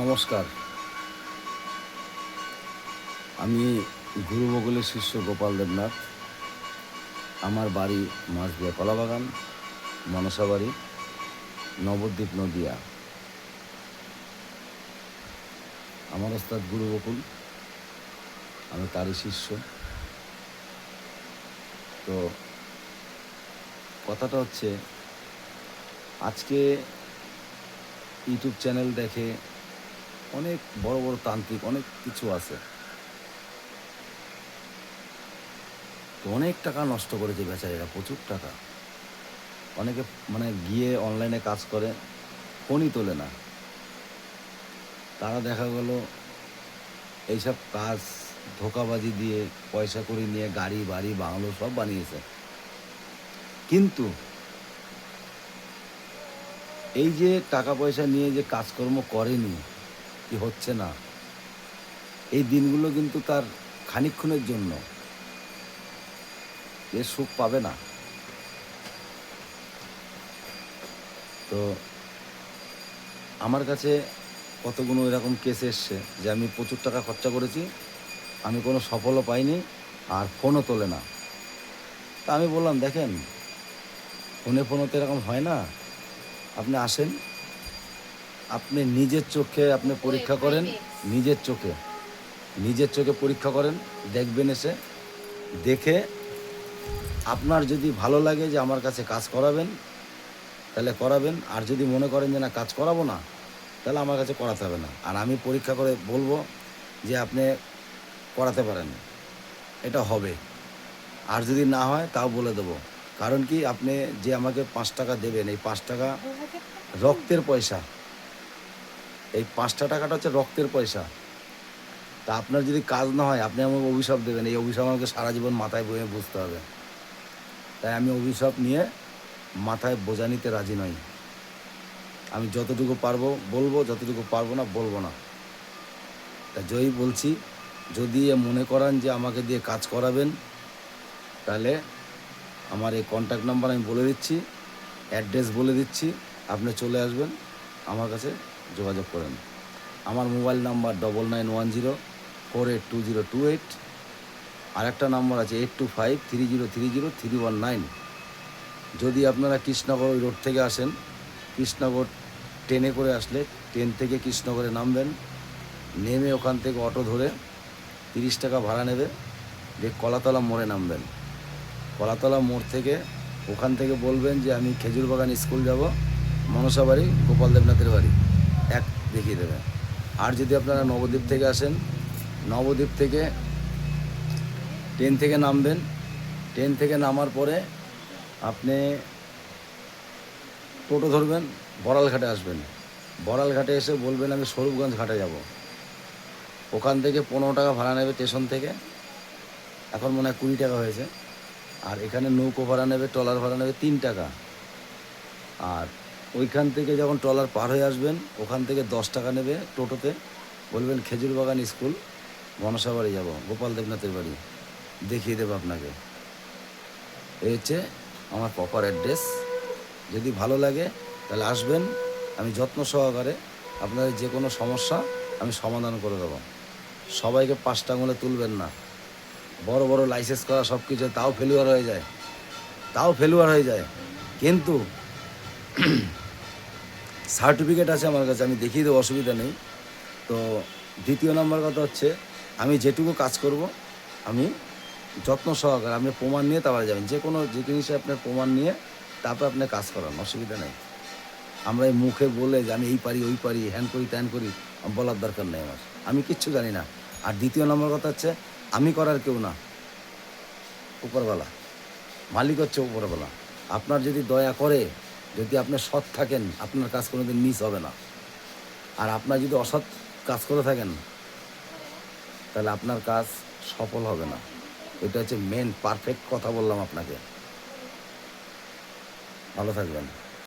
নমস্কার। আমি গুরু বকুলের শিষ্য গোপাল দেবনাথ। আমার বাড়ি মাছদিয়া কলাবাগান, মনসা বাড়ি, নবদ্বীপ নদিয়া। আমার ওস্তাদ গুরু বকুল, আমি তারই শিষ্য। তো কথাটা হচ্ছে, আজকে ইউটিউব চ্যানেল দেখে অনেক বড় বড় তান্ত্রিক, অনেক কিছু আছে। তো অনেক টাকা নষ্ট করেছে বেচারিরা, প্রচুর টাকা। অনেকে মানে গিয়ে অনলাইনে কাজ করে, ফোনই তোলে না। তারা দেখা গেল, এইসব কাজ ধোকাবাজি দিয়ে পয়সা করে নিয়ে গাড়ি, বাড়ি, বাংলো সব বানিয়েছে। কিন্তু এই যে টাকা পয়সা নিয়ে যে কাজকর্ম করেনি কি হচ্ছে না। এই দিনগুলো কিন্তু তার খানিক্ষণের জন্য। এর সুখ পাবে না। তো আমার কাছে কতগুলো এরকম কেস এসছে যে আমি প্রচুর টাকা খরচা করেছি, আমি কোনো সফলও পাইনি আর ফোনও তোলে না। তা আমি বললাম, দেখেন ফোনে ফোনও তো এরকম হয় না। আপনি আসেন আপনি নিজের চোখে আপনি পরীক্ষা করেন নিজের চোখে। নিজের চোখে পরীক্ষা করেন দেখবেন এসে দেখে আপনার যদি ভালো লাগে যে আমার কাছে কাজ করাবেন তাহলে করাবেন। আর যদি মনে করেন যে না কাজ করাবো না তাহলে আমার কাছে করাতে হবে না। আর আমি পরীক্ষা করে বলব যে আপনি করাতে পারেন। এটা হবে। আর যদি না হয় তাও বলে দেবো। কারণ কি আপনি যে আমাকে পাঁচ টাকা দেবেন এই পাঁচ টাকা? রক্তের পয়সা। এই পাঁচটা টাকাটা হচ্ছে রক্তের পয়সা। তা আপনার যদি কাজ না হয়, আপনি আমাকে অভিশাপ দেবেন। এই অভিশাপ আমাকে সারা জীবন মাথায় বয়ে বুঝতে হবে। তাই আমি অভিশাপ নিয়ে মাথায় বোঝা নিতে রাজি নই। আমি যতটুকু পারব বলব, যতটুকু পারব না বলব না। তা জয়ী বলছি, যদি মনে করান যে আমাকে দিয়ে কাজ করাবেন, তাহলে আমার এই কন্ট্যাক্ট নাম্বার আমি বলে দিচ্ছি অ্যাড্রেস বলে দিচ্ছি, আপনি চলে আসবেন। আমার কাছে যোগাযোগ করেন। আমার mobile number double nine one zero four eight two zero two eight আর একটা নাম্বার আছে eight two five three zero three zero three one nine যদি আপনারা কৃষ্ণনগর রোড থেকে আসেন, কৃষ্ণনগর ট্রেনে করে আসলে ট্রেন থেকে কৃষ্ণনগরে নামবেন। নেমে ওখান থেকে অটো ধরে তিরিশ টাকা ভাড়া নেবে, দিয়ে কলাতলা মোড়ে নামবেন। কলাতলা মোড় থেকে ওখান থেকে বলবেন যে, আমি খেজুর বাগান স্কুল যাব। মনসা বাড়ি, গোপাল দেবনাথের বাড়ি। এক দেখিয়ে দেবে আর যদি আপনারা নবদ্বীপ থেকে আসেন, নবদ্বীপ থেকে ট্রেন থেকে নামবেন। ট্রেন থেকে নামার পরে আপনি টোটো ধরবেন, বড়ালঘাটে আসবেন। বড়ালঘাটে এসে বলবেন, আমি স্বরূপগঞ্জ ঘাটে যাব। ওখান থেকে পনেরো টাকা ভাড়া নেবে স্টেশন থেকে। এখন মনে হয় কুড়ি টাকা হয়েছে। আর এখানে নৌকো ভাড়া নেবে, ট্রলার ভাড়া নেবে তিন টাকা। আর ওইখান থেকে যখন ট্রলার পার হয়ে আসবেন, ওখান থেকে দশ টাকা নেবে টোটোতে। বলবেন, খেজুর বাগান স্কুল মনসা বাড়ি যাব, গোপাল দেবনাথের বাড়ি। দেখিয়ে দেবো আপনাকে। এই হচ্ছে আমার প্রপার অ্যাড্রেস যদি ভালো লাগে, তাহলে আসবেন, আমি যত্ন সহকারে আপনাদের যে কোনো সমস্যা আমি সমাধান করে দেবো। সবাইকে পাঁচটা আঙুলে তুলবেন না। বড় বড় লাইসেন্স করা সব কিছু, তাও ফেলুয়ার হয়ে যায়। তাও ফেলুয়ার হয়ে যায়। কিন্তু সার্টিফিকেট আছে আমার কাছে, আমি দেখিয়ে দেবো, অসুবিধা নেই। তো দ্বিতীয় নম্বর কথা হচ্ছে, আমি যেটুকু কাজ করব, আমি যত্ন সহকারে, আপনি প্রমাণ নিয়ে তারপরে যাবেন। যে কোনো যে জিনিসে আপনার প্রমাণ নিয়ে তারপর আপনি কাজ করান, অসুবিধা নেই। আমরা এই মুখে বলে যে আমি এই পারি, ওই পারি, হ্যান করি, ত্যান করি, বলার দরকার নেই আমার। আমি কিচ্ছু জানি না। আর দ্বিতীয় নম্বর কথা হচ্ছে, আমি করার কেউ না। উপরওয়ালা। মালিক হচ্ছে উপরওয়ালা। আপনার যদি দয়া করে যদি আপনি সৎ থাকেন, আপনার কাজ কোনোদিন মিস হবে না। আর আপনার যদি অসৎ কাজ করে থাকেন, তাহলে আপনার কাজ সফল হবে না। এটা হচ্ছে মেন পারফেক্ট কথা বললাম আপনাকে। ভালো থাকবেন।